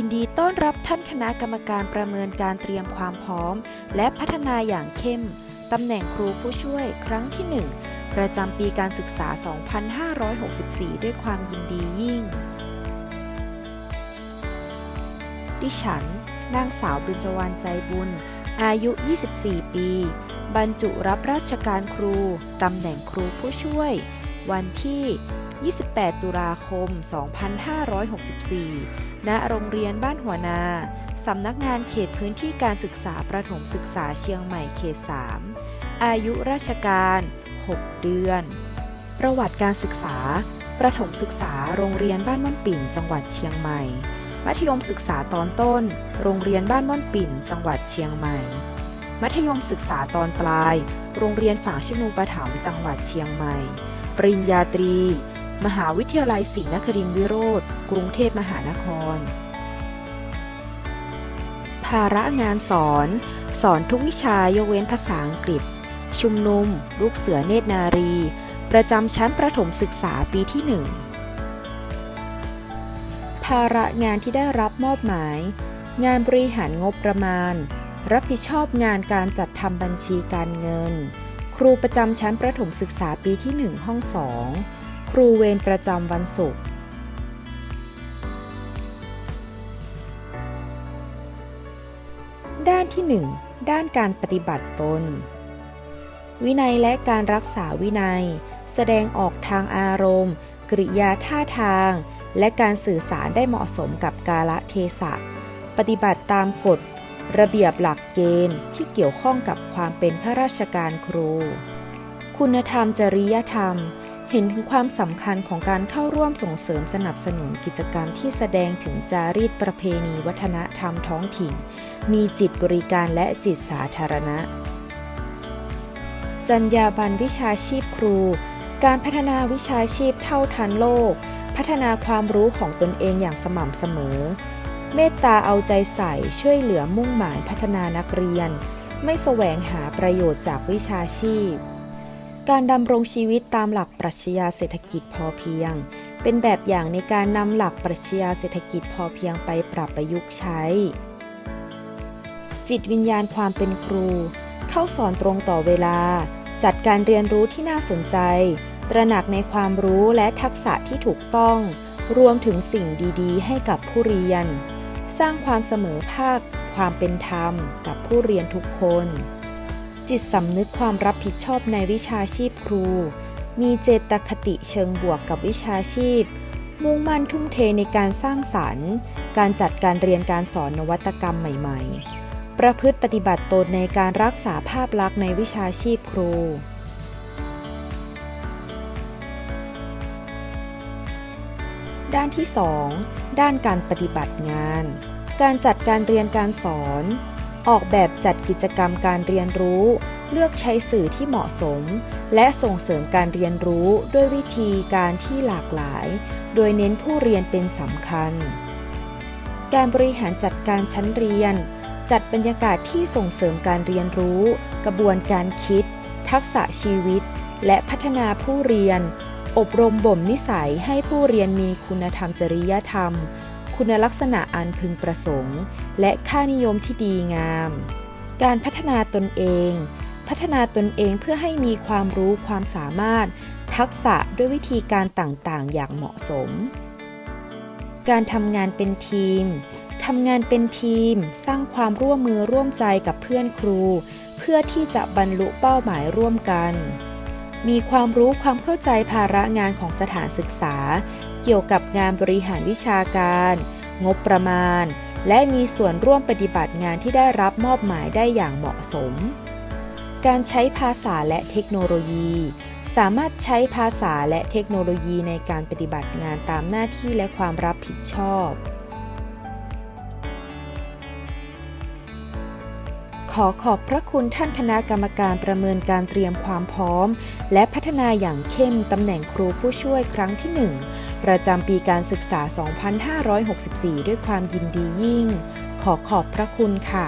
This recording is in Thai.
ยินดีต้อนรับท่านคณะกรรมการประเมินการเตรียมความพร้อม และพัฒนาอย่างเข้ม ตำแหน่งครูผู้ช่วยครั้งที่ 1 ประจำปีการศึกษา 2564 ด้วยความยินดียิ่ง ดิฉัน นางสาวเบญจวรรณใจบุญ อายุ 24 ปี บรรจุรับราชการครู ตำแหน่งครูผู้ช่วย วันที่ 28 ตุลาคม 2564 ณ โรงเรียนบ้านหัวนา สำนักงานเขตพื้นที่การศึกษาประถมศึกษาเชียงใหม่เขต 3 อายุราชการ 6 เดือน ประวัติการศึกษา ประถมศึกษาโรงเรียนบ้านม่อนปิ่น จังหวัดเชียงใหม่ มัธยมศึกษาตอนต้น โรงเรียนบ้านม่อนปิ่น จังหวัดเชียงใหม่ มัธยมศึกษาตอนปลาย โรงเรียนฝางชินูปถัมจังหวัดเชียงใหม่ ปริญญาตรี มหาวิทยาลัยศรีนครินทรวิโรธกรุงเทพมหานคร ภาระงานสอน สอนทุกวิชายกเว้นภาษาอังกฤษ ชุมนุม ลูกเสือเนตรนารี ประจำชั้นประถมศึกษาปีที่หนึ่งภาระงานที่ได้รับมอบหมาย งานบริหารงบประมาณ รับผิดชอบงานการจัดทำบัญชีการเงิน ครูประจำชั้นประถมศึกษาปีที่ 1 ห้อง2ค รูเวรประจำวันศุกร์ด้านที่ 1 ด้านการปฏิบัติตน วินัยและการรักษาวินัย แสดงออกทางอารมณ์ กริยาท่าทาง และการสื่อสารได้เหมาะสมกับกาลเทศะ ปฏิบัติตามกฎ ระเบียบหลักเกณฑ์ที่เกี่ยวข้องกับความเป็นข้าราชการครู คุณธรรมจริยธรรม เห็นถึงความสำคัญของการเข้าร่วมส่งเสริมสนับสนุนกิจกรรมที่แสดงถึงจารีตประเพณีวัฒนธรรมท้องถิ่น มีจิตบริการและจิตสาธารณะจรรยาบรรณวิชาชีพครู การพัฒนาวิชาชีพเท่าทันโลก พัฒนาความรู้ของตนเองอย่างสม่ำเสมอ เมตตาเอาใจใส่ช่วยเหลือมุ่งหมายพัฒนานักเรียน ไม่แสวงหาประโยชน์จากวิชาชีพ การดำรงชีวิตตามหลักปรัชญาเศรษฐกิจพอเพียง เป็นแบบอย่างในการนำหลักปรัชญาเศรษฐกิจพอเพียงไปปรับประยุกต์ใช้ จิตวิญญาณความเป็นครู เข้าสอนตรงต่อเวลา จัดการเรียนรู้ที่น่าสนใจ ตระหนักในความรู้และทักษะที่ถูกต้อง รวมถึงสิ่งดีๆ ให้กับผู้เรียน สร้างความเสมอภาค ความเป็นธรรมกับผู้เรียนทุกคน จิตสำนึกความรับผิดชอบในวิชาชีพครู มีเจตคติเชิงบวกกับวิชาชีพ มุ่งมั่นทุ่มเทในการสร้างสรรค์ การจัดการเรียนการสอนนวัตกรรมใหม่ ๆ ประพฤติปฏิบัติตนในการรักษาภาพลักษณ์ในวิชาชีพครูด้านที่ 2 ด้านการปฏิบัติงาน การจัดการเรียนการสอน ออกแบบจัดกิจกรรมการเรียนรู้ เลือกใช้สื่อที่เหมาะสม และส่งเสริมการเรียนรู้ด้วยวิธีการที่หลากหลาย โดยเน้นผู้เรียนเป็นสำคัญ การบริหารจัดการชั้นเรียน จัดบรรยากาศที่ส่งเสริมการเรียนรู้ กระบวนการคิด ทักษะชีวิต และพัฒนาผู้เรียน อบรมบ่มนิสัยให้ผู้เรียนมีคุณธรรมจริยธรรม คุณลักษณะอันพึงประสงค์ และค่านิยมที่ดีงาม การพัฒนาตนเอง พัฒนาตนเองเพื่อให้มีความรู้ความสามารถ ทักษะด้วยวิธีการต่างๆ อย่างเหมาะสม การทำงานเป็นทีมทำงานเป็นทีม สร้างความร่วมมือร่วมใจกับเพื่อนครู เพื่อที่จะบรรลุเป้าหมายร่วมกัน มีความรู้ความเข้าใจภาระงานของสถานศึกษา เกี่ยวกับงานบริหารวิชาการ งบประมาณ และมีส่วนร่วมปฏิบัติงานที่ได้รับมอบหมายได้อย่างเหมาะสม การใช้ภาษาและเทคโนโลยี สามารถใช้ภาษาและเทคโนโลยีในการปฏิบัติงานตามหน้าที่และความรับผิดชอบ ขอขอบพระคุณท่านคณะกรรมการประเมินการเตรียมความพร้อม และพัฒนาอย่างเข้มตำแหน่งครูผู้ช่วยครั้งที่ 1 ประจำปีการศึกษา 2564 ด้วยความยินดียิ่ง ขอขอบพระคุณค่ะ